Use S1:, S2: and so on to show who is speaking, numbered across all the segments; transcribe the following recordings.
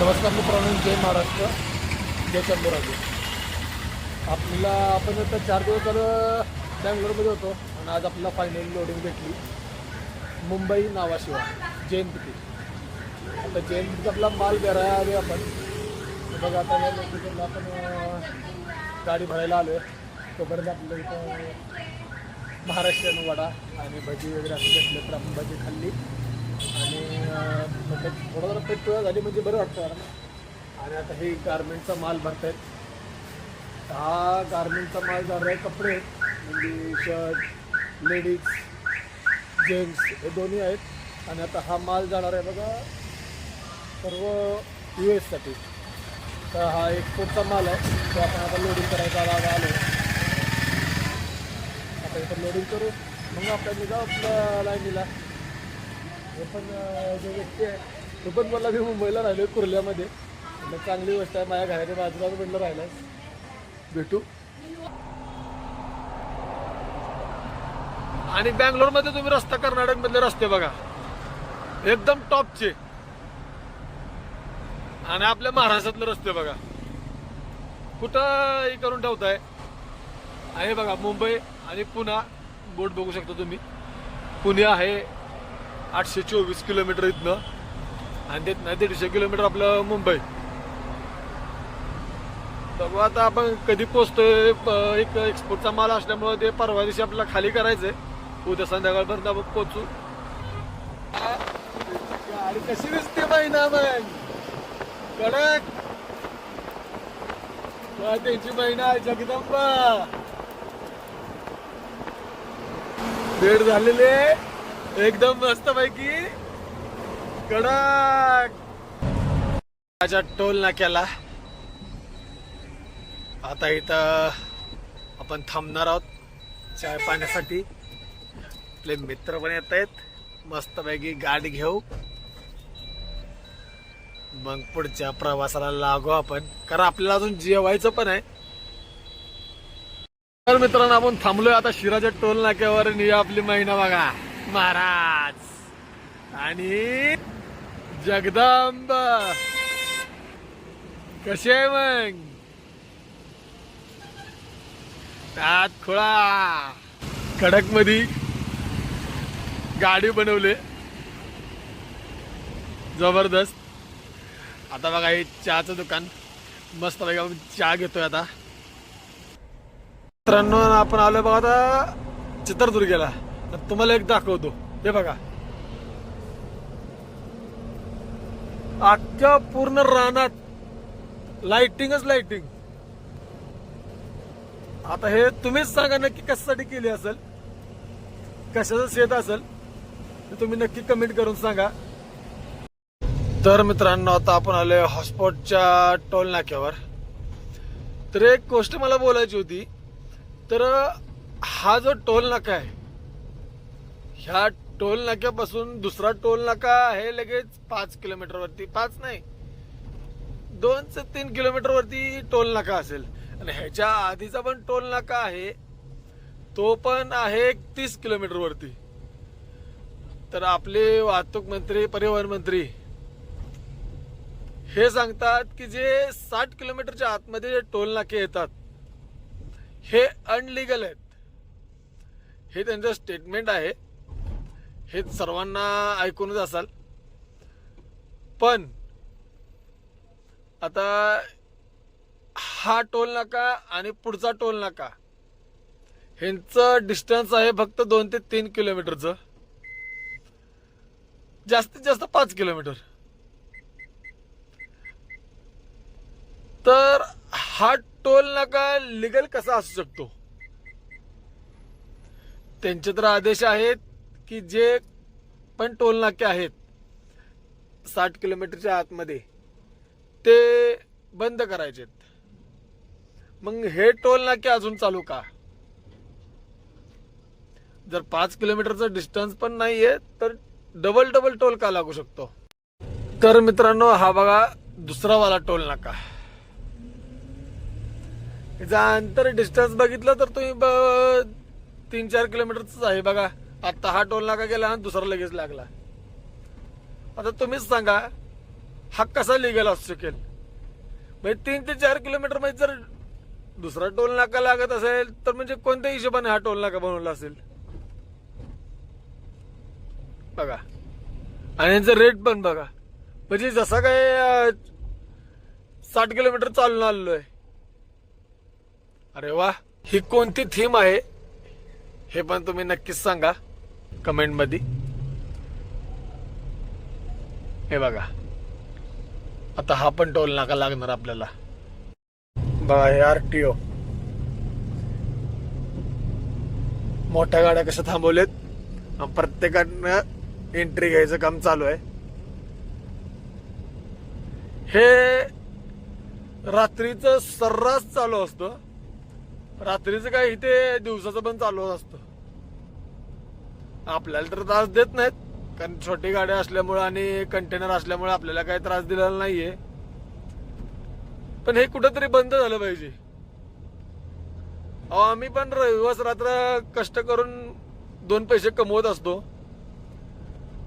S1: नमस्कार मित्रांनो जय महाराष्ट्र. जय चंद्रराजे आपल्याला आपण आता चार दिवस झालं बँगलोरमध्ये होतो आणि आज आपल्याला फायनल लोडिंग भेटली. मुंबई नावाशिवाय जयंती. आता जयंतीचा आपला माल भरायला आलो आपण. बघा आता या लोकेशनला आपण गाडी भरायला आलो आहे तोपर्यंत आपल्या इथं महाराष्ट्रीयन वडा आणि भजी वगैरे असं भेटलं तर आपण भजी खाल्ली. आणि थोडा जरा पेट झाली म्हणजे बरं वाटतं कारण आणि आता हे गारमेंटचा माल भरतायत. हा गारमेंटचा माल झाला आहे कपडे म्हणजे शर्ट लेडीज जेंट्स हे दोन्ही आहेत. आणि आता हा माल जाणार आहे बघा सर्व यू एससाठी तर हा एक पुढचा माल आहे. तो आपण आता लोडिंग करायचा आला आलो. आता इथं लोडिंग करू. मग आपल्या निघा आपल्या लाईनीला हे पण जे व्यक्ती आहे तो पण मला मी मुंबईला राहिलो कुर्ल्यामध्ये. म्हटलं चांगली गोष्ट आहे माझ्या घराच्या बाजूला म्हटलं राहिलं भेटू. आणि बँगलोरमध्ये तुम्ही रस्ता कर्नाटकमधले रस्ते बघा. एकदम टॉपचे. आणि आपल्या महाराष्ट्रातले रस्ते बघा. कुठं हे करून ठेवताय? आहे बघा मुंबई आणि पुणा. बोट बघू शकता तुम्ही. पुणे आहे आठशे चोवीस किलोमीटर इथनं. आणि तिथनं दीडशे किलोमीटर आपलं मुंबई. बघू आता आपण कधी पोचतोय एक एक्सपोर्टचा माल असल्यामुळे ते परवा दिवशी आपल्याला खाली करायचंय. उद्या संध्याकाळपर्यंत आपण पोचू. गाडी कशी दिसते महिना मग कडक. त्यांची महिना आहे जगदंबा. भेट झालेले एकदम मस्त पैकी कडक. माझ्या टोल नाक्याला आता इथं आपण थांबणार आहोत चाय पाण्यासाठी. आपले मित्र पण येत आहेत. मस्तपैकी गाडी घेऊ. मग पुढच्या प्रवासाला लागू आपण. कारण आपल्याला अजून जेवायचं पण आहे. तर मित्रांनो आपण थांबलोय आता शिराच्या टोल नाक्यावर आणि आपली महिना बघा. महाराज. आणि जगदंब. कसे मग? त्यात खुळा. कडकमध्ये गाडी बनवले. जबरदस्त. आता बघा हे चहाचं दुकान. मस्त बघा चहा घेतोय आता. मित्रांनो आपण आलो बघा आता चित्रदुर्गेला. तर तुम्हाला एक दाखवतो. हे बघा. अख्ख्या पूर्ण रानात लाइटिंगच लाइटिंग आता हे तुम्हीच सांगा नक्की कशासाठी केली असेल? कशाचं शेत असेल? ते तुम्ही नक्की कमेंट करून सांगा. तर मित्रांनो आता आपण आलोय हॉटस्पॉटच्या टोल नाक्यावर. तर एक गोष्ट मला बोलायची होती. तर हा जो टोल नाका आहे ह्या टोल नाक्यापासून दुसरा टोल नाका आहे लगेच पाच किलोमीटर वरती. पाच नाही. दोन ते तीन किलोमीटर वरती टोल नाका असेल. आणि ह्याच्या आधीचा पण टोल नाका आहे. तो पण आहे तीस किलोमीटर वरती. तर आपले वाहतूक मंत्री परिवहन मंत्री हे सांगतात की जे साठ किलोमीटरच्या आतमध्ये जे टोल नाके येतात हे अनलिगल आहेत. हे त्यांचं स्टेटमेंट आहे. हे सर्वांना ऐकूनच असाल. पण आता हा टोल नाका आणि पुढचा टोल नाका ह्यांचं डिस्टन्स आहे फक्त दोन ते तीन किलोमीटरचं. जास्तीत जास्त पाच किलोमीटर. तर हा टोल नाका लिगल कसा असू शकतो? त्यांचे तर आदेश आहेत की जे पण टोलनाके आहेत साठ किलोमीटरच्या आतमध्ये ते बंद करायचे मग हे टोलनाके अजून चालू का? जर पाच किलोमीटरचं डिस्टन्स पण नाहीये तर डबल डबल टोल का लागू शकतो? तर मित्रांनो हा बघा दुसरा वाला टोल नाका याचा अंतर डिस्टन्स बघितलं तर तुम्ही तीन चार किलोमीटरच आहे बघा. आता हा टोल नाका गेला आणि दुसरा लगेच लागला. आता तुम्हीच सांगा हा कसा लिगल असू शकेल? म्हणजे तीन ते चार किलोमीटरमध्ये जर दुसरा टोल नाका लागत असेल तर म्हणजे कोणत्या हिशोबाने हा टोल नाका बनवला असेल? बघा. आणि यांचं रेट पण बघा. म्हणजे जसा काय साठ किलोमीटर चालून आलेलो आहे अरे वा ही कोणती थीम आहे? हे पण तुम्ही नक्कीच सांगा. कमेंटमध्ये. हे बघा. आता हा पण टोल नाका लागणार आपल्याला. बघा हे आर टी ओ मोठ्या गाड्या कशा थांबवलेत? प्रत्येकानं एंट्री घ्यायचं काम चालू आहे. हे रात्रीचं सर्रास चालू असतं. रात्रीचं काय इथे दिवसाचं पण चालू असतं. आपल्याला तर त्रास देत नाहीत. कारण छोटी गाड्या असल्यामुळे आणि कंटेनर असल्यामुळे आपल्याला काही त्रास दिलेला नाहीये. पण हे कुठंतरी बंद झालं पाहिजे. अहो आम्ही पण रविवास रात्र कष्ट करून दोन पैसे कमवत असतो.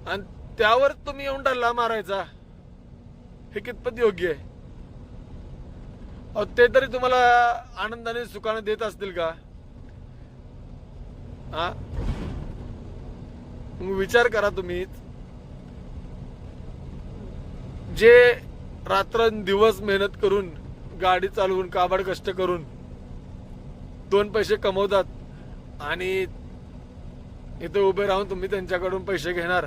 S1: आणि त्यावर तुम्ही येऊन डल्ला मारायचा. हे कितपत योग्य आहे? अहो ते तरी तुम्हाला आनंदाने सुखाने देत असतील का? हा मग विचार करा तुम्ही. जे रात्रंदिवस मेहनत करून गाडी चालवून काबाड कष्ट करून दोन पैसे कमवतात आणि इथे उभे राहून तुम्ही त्यांच्याकडून पैसे घेणार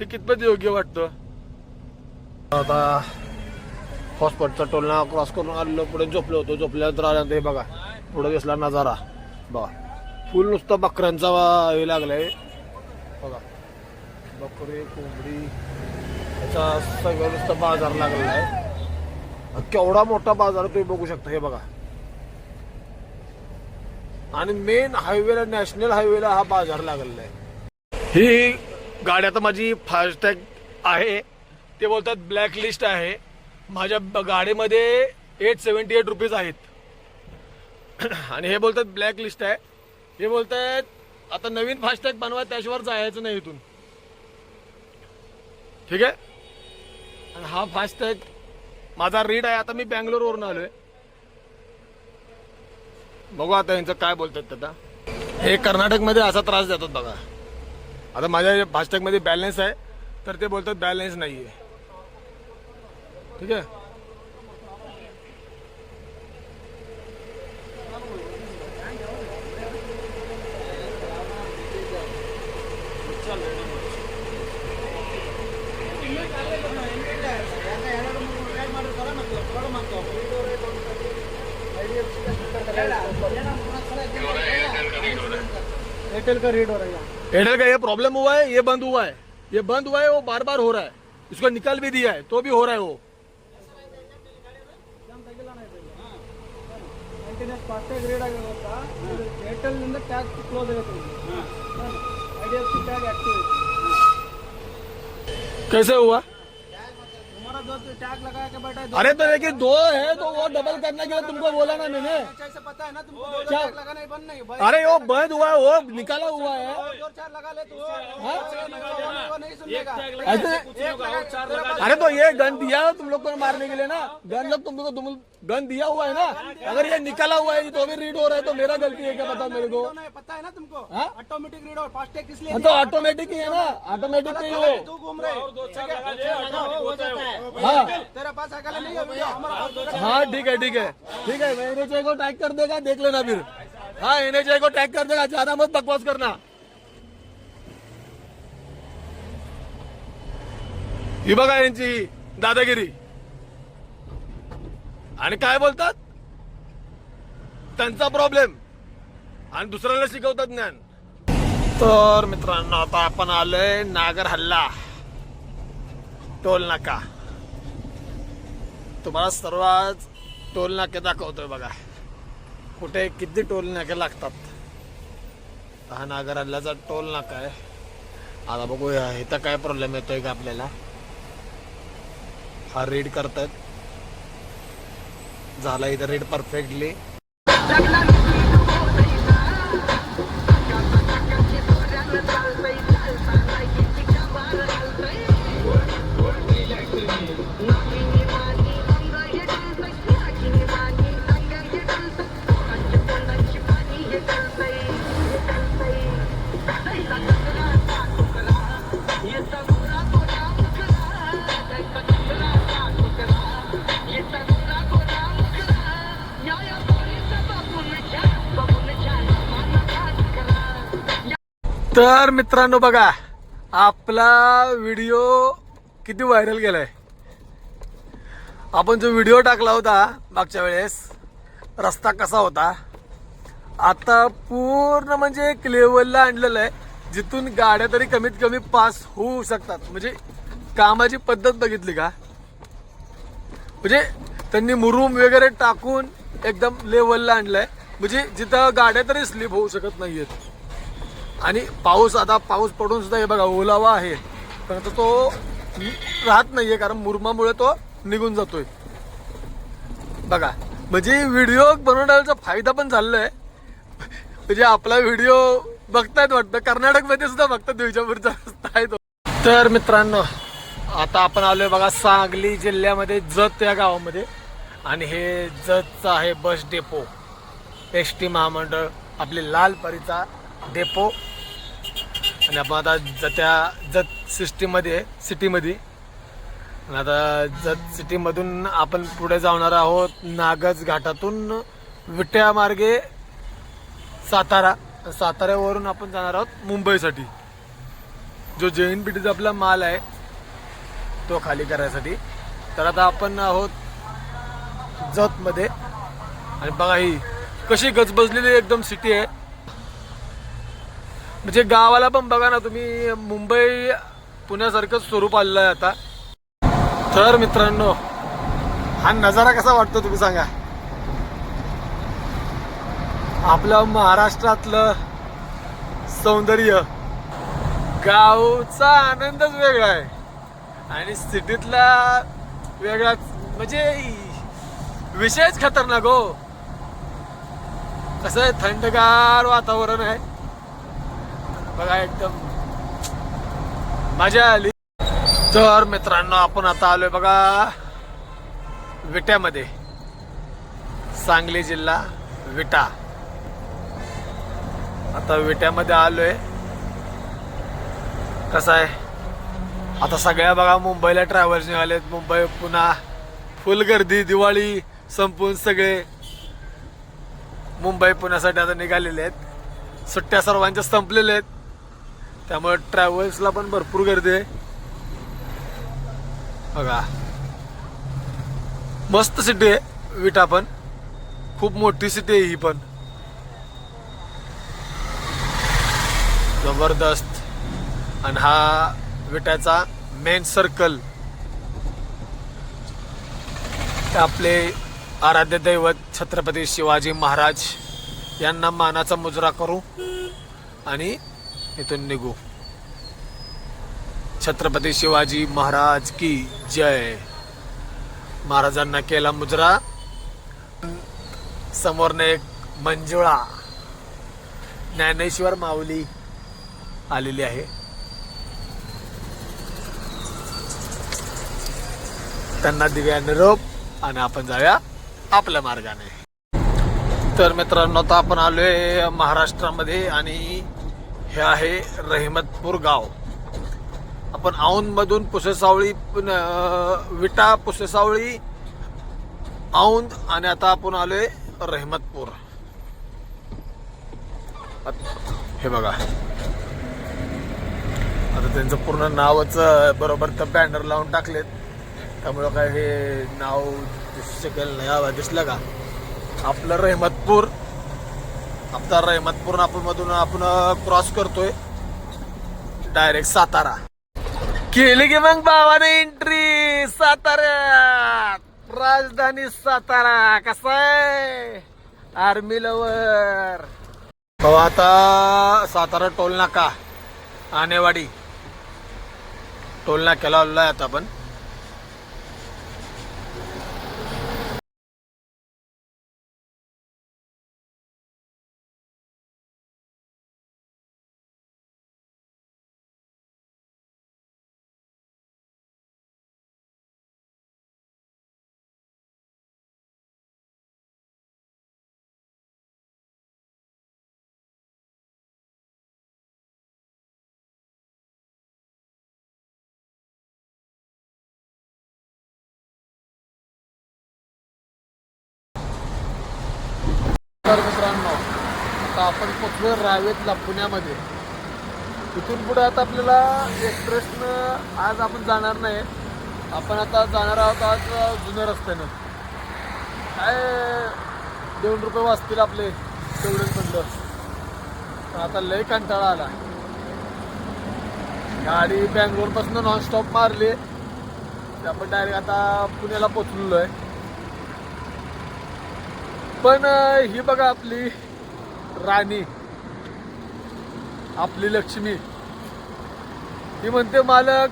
S1: हे कितपत योग्य वाटतं? आता हॉस्पिटलचा टोलना क्रॉस करून आलेलो पुढे झोपलो होतो झोपल्यानंतर आल्यानंतर हे बघा पुढे दिसला नजारा. बघा फुल नुसता बकऱ्यांचा वा- हे लागलाय. बघा. बकरी कोंबडी याचा सगळं बाजार लागलेला आहे. केवढा मोठा बाजार तुम्ही बघू शकता हे बघा. आणि मेन हायवेला नॅशनल हायवेला हा बाजार लागलेला आहे. ही गाडी आता माझी फास्टॅग आहे. ते बोलतात ब्लॅक लिस्ट आहे. माझ्या गाडीमध्ये एट सेवन्टी एट रुपीज आहेत. आणि हे बोलतात ब्लॅक लिस्ट आहे. हे बोलतात आता नवीन फास्टॅग बनवा त्याशिवाय जायचं नाही इथून. ठीक आहे? आणि हा फास्टॅग माझा रीड आहे आता मी बँगलोरवरून आलोय. बघू आता यांचं काय बोलतात आता. हे कर्नाटकमध्ये असा त्रास देतात बघा. आता माझ्या फास्टॅगमध्ये बॅलन्स आहे तर ते बोलतात बॅलन्स आहे ठीक आहे?
S2: एयरटेल का रेट हो रहा है यहाँ
S1: एयरटेल का ये प्रॉब्लम हुआ है ये बंद हुआ है ये बंद हुआ है वो बार बार हो रहा है इसको निकाल भी दिया है तो भी हो रहा है वो
S2: ಮೇಂಟೆನೆನ್ಸ್ ಫಾಸ್ಟಾಗಿ ರೇಡ್ ಆಗಿರುತ್ತಾ ಏರ್ಟೆಲ್ನಿಂದ ಟ್ಯಾಗ್ ಕ್ಲೋಸ್ ಆಗುತ್ತೆ I D F C tag active है
S1: कैसे हुआ
S2: हमारा दो टैग लगा के बैठा है
S1: अरे तो लेकिन दो है तो वो डबल करने के लिए तुमको बोला ना मैंने।
S2: पता है ना तुमको
S1: क्या?
S2: लगाना बंद नहीं
S1: अरे वो बंद हुआ है वो निकाला हुआ है।
S2: दो चार लगा ले तो
S1: ऐसे अरे तो ये गन दिया तुम लोग को मारने के लिए ना। गन लोग तुम लोग तुम गन दिया हुआ है ना। अगर ये निकाला हुआ है तो भी रीड हो रहा है तो मेरा गलती है क्या बताओ मेरे को?
S2: पता है ना तुमको?
S1: हाँ?
S2: ऑटोमेटिक रीड और फास्टैग किस लिए
S1: हाँ, तो ऑटोमेटिक ही? है ना। ऑटोमेटिक ही है।
S2: घूम रहे।
S1: हाँ. ठीक है ठीक है ठीक है मैं एनएचआई को टैग कर देगा देख लेना फिर. हाँ एनएचआई को टैग कर देगा ज्यादा मत बकवास करना. ही बघा यांची दादागिरी. आणि काय बोलतात? त्यांचा प्रॉब्लेम आणि दुसऱ्याला शिकवतात ज्ञान. तर मित्रांनो आता आपण आलोय नागर हल्ला. टोल नाका. तुम्हाला सर्वात टोल नाके दाखवतोय बघा. कुठे किती टोल नाके लागतात? हा नागर हल्ल्याचा टोल नाका आहे. आता बघूया इथं काय प्रॉब्लेम येतोय का आपल्याला? हा रीड करतायत. झाला इथं रीड परफेक्टली तर मित्रांनो बघा आपला व्हिडिओ किती व्हायरल गेलाय. आपण जो व्हिडिओ टाकला होता मागच्या वेळेस रस्ता कसा होता आता पूर्ण म्हणजे एक लेवलला आणलेलं आहे जिथून गाड्या तरी कमीत कमी पास होऊ शकतात. म्हणजे कामाची पद्धत बघितली का? म्हणजे त्यांनी मुरूम वगैरे टाकून एकदम लेवलला आणलंय. म्हणजे जिथं गाड्या तरी स्लिप होऊ शकत नाहीयेत. आणि पाऊस आता पाऊस पडून सुद्धा हे बघा ओलावा आहे. पण आता तो राहत नाहीये कारण मुरमामुळे तो निघून जातोय. बघा म्हणजे व्हिडिओ बनवण्याचा फायदा पण झालेला आहे म्हणजे आपला व्हिडिओ बघतायत वाटतं. कर्नाटकमध्ये सुद्धा बघतात विजापूरचा रस्ता आहे तो. तर मित्रांनो आता आपण आलोय बघा सांगली जिल्ह्यामध्ये जत या गावामध्ये. आणि हे जतचं आहे बस डेपो. एस टी महामंडळ आपले लाल परीचा डेपो. आणि आपण आता जत्या जत सिस्टीमध्ये सिटीमध्ये. आणि आता जत सिटीमधून आपण पुढे जाणार आहोत नागज घाटातून विट्या मार्गे सातारा. साताऱ्यावरून आपण जाणार आहोत मुंबईसाठी. जो जैन पिटीचा आपला माल आहे तो खाली करायसाठी. तर आता आपण आहोत जतमध्ये. आणि बघा ही कशी गजबजलेली एकदम सिटी आहे. म्हणजे गावाला पण बघा ना तुम्ही मुंबई पुण्यासारखंच स्वरूप आलेलं आहे आता. तर मित्रांनो हा नजारा कसा वाटतो तुम्ही सांगा? आपलं महाराष्ट्रातलं सौंदर्य गावचा आनंदच वेगळा आहे. आणि सिटीतला वेगळाच म्हणजे विषयच खतरनाक हो. कसं आहे थंडगार वातावरण आहे. बघा एकदम. मजा आली. तर मित्रांनो आपण आता आलोय बघा विट्यामध्ये. सांगली जिल्हा विटा. आता विट्यामध्ये आलोय. कसं आहे? आता सगळ्या बघा मुंबईला ट्रॅव्हल्स निघालेत. मुंबई पुन्हा फुल गर्दी दिवाळी संपून सगळे. मुंबई पुण्यासाठी आता निघालेले आहेत. सुट्ट्या सर्वांच्या संपलेल्या आहेत. त्यामुळे ट्रॅव्हल्सला पण भरपूर गर्दी आहे. बघा. मस्त सिटी आहे विटा पण. खूप मोठी सिटी आहे ही पण. जबरदस्त. आणि हा विट्याचा मेन सर्कल आपले आराध्य दैवत छत्रपती शिवाजी महाराज यांना मानाचा मुजरा करू. आणि इथून निघू. छत्रपती शिवाजी महाराज की जय. महाराजांना केला मुजरा. समोरने एक मंजुळा. ज्ञानेश्वर माऊली आलेली आहे. त्यांना दिव्या निरोप आणि आपण जाऊया आपल्या मार्गाने. तर मित्रांनो आता आपण आलोय महाराष्ट्रामध्ये आणि हे आहे रहिमतपूर गाव. आपण औंधमधून पुसेसावळी विटा पुसेसावळी औंध आणि आता आपण आलोय रहिमतपूर. हे बघा. आता त्यांचं पूर्ण नावच बरोबर तर बॅनर लावून टाकलेत. त्यामुळं काय हे नाव दिसू शकेल नाही. दिसलं का? आपलं रहमतपूर आमचा रहमतपूर आपण मधून आपण क्रॉस करतोय. डायरेक्ट सातारा. केली की मग बाबाने एंट्री साताऱ्यात. राजधानी सातारा. कसा आहे? आर्मी लवर हो आता सातारा टोल नाका. आनेवाडी टोल नाक्याला आलेलो आहे आता आपण. तर मित्रांनो आता आपण पोचलो रावेतला पुण्यामध्ये. तिथून पुढे आता आपल्याला एक्सप्रेसनं आज आपण जाणार नाही. आपण आता जाणार आहोत आज जुन्या रस्त्यानं. काय दोन रुपये वाचतील आपले तेवढेच म्हणलं पण आता लय कंटाळा आला. गाडी बँगलोरपासून नॉनस्टॉप मारली. आपण डायरेक्ट आता पुण्याला पोचलेलो आहे. पण ही बघा आपली राणी आपली लक्ष्मी. ती म्हणते मालक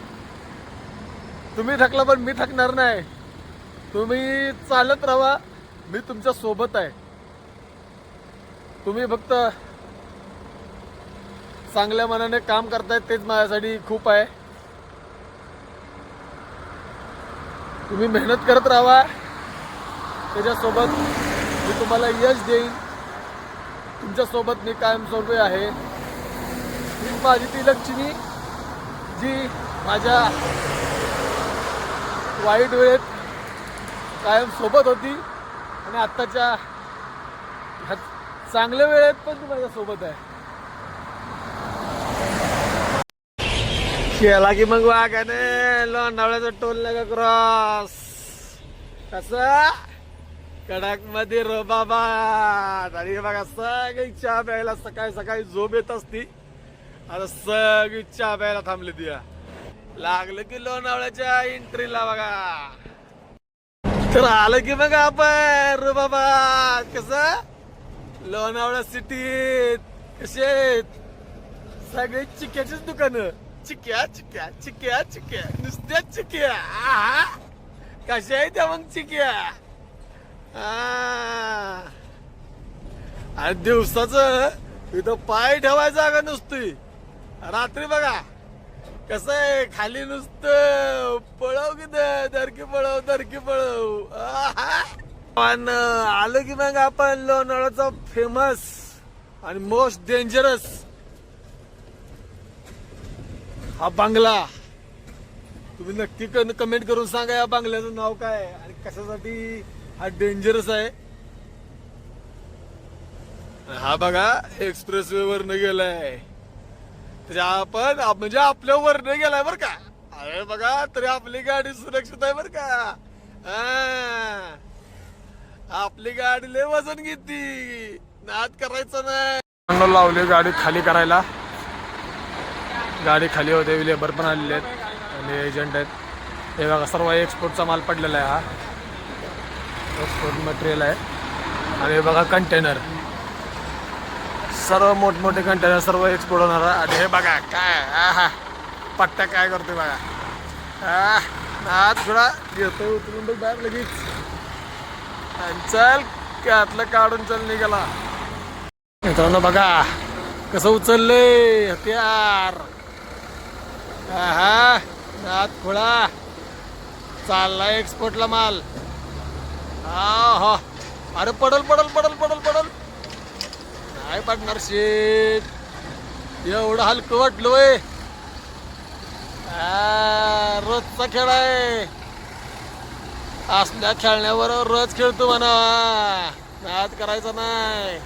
S1: तुम्ही थकला पण मी थकणार नाही. तुम्ही चालत राहा मी तुमच्यासोबत आहे. तुम्ही फक्त चांगल्या मनाने काम करतायत तेच माझ्यासाठी खूप आहे. तुम्ही मेहनत करत राहा त्याच्यासोबत मी तुम्हाला यश देईन. तुमच्यासोबत मी कायमस्वरूपी आहे. ही माझी ती लक्ष्मी जी माझ्या वाईट वेळेत कायम सोबत होती आणि आत्ताच्या ह्या चांगल्या वेळेत पण ती माझ्या सोबत आहे. केला की मग वाघाने लोणावळ्याचा टोल नका क्रॉस? कसं? कडकमध्ये रो बाबा आणि बघा सगळी चहा प्यायला सकाळी सकाळी झोप येत असती. आता सगळी चहा प्यायला थांबली ती लागलं की लोणावळ्याच्या एंट्रीला बघा. तर आलं की बघा आपण रो बाबा कस? लोणावळा सिटीत. कसे सगळे चिक्याचीच दुकानं. चिक्या चिक्या चिक्या चिक्या नुसत्या चिक्या कशा आहे त्या मग चिक्या आणि दिवसाच इथं पाय ठेवायचा जागा नुसती. रात्री बघा. कसं आहे खाली नुसतं पळव कि दरकी पळव दरकी पळव. पण आलं की मग आपण लोणावळ्याचा फेमस आणि मोस्ट डेंजरस हा बंगला. तुम्ही नक्की कमेंट करून सांगा या बंगल्याचं नाव काय आणि कशासाठी हा डेंजरस आहे. हा बघा एक्सप्रेस वे वरनं गेलाय. त्याच्या आपण म्हणजे आपल्या वरनं गेलाय बर का. अरे बघा तरी आपली गाडी सुरक्षित आहे बर का. आपली गाडी लय वजन घेतली नाद करायचं नाही. लावली गाडी खाली करायला. गाडी खाली होते लेबर पण आलेले आहेत. आणि एजंट आहेत. हे बघा सर्व एक्सपोर्टचा माल पडलेला आहे हा. एक्सपोर्ट मटेरियल आहे. आणि हे बघा कंटेनर सर्व मोठमोठे कंटेनर सर्व एक्सपोर्ट होणार आहे. आणि हे बघा काय हा पट्ट्या काय करतोय बघा. हा थोडा घेतो उतरून बघ बाहेर लगेच. आणि चल त्यातलं काढून चल निघाला. मित्रांनो बघा कसं उचललंय हत्यार हा नात खोळा. चाललाय एक्सपोर्टला माल. हा हा. अरे पडल पडल पडल पडल पडल. नाही पडणार शेत एवढं हलकं वाटलं वय. रोजचा खेळ आहे. असल्या खेळण्यावर रोज खेळतो म्हणा. नाद करायचा नाही.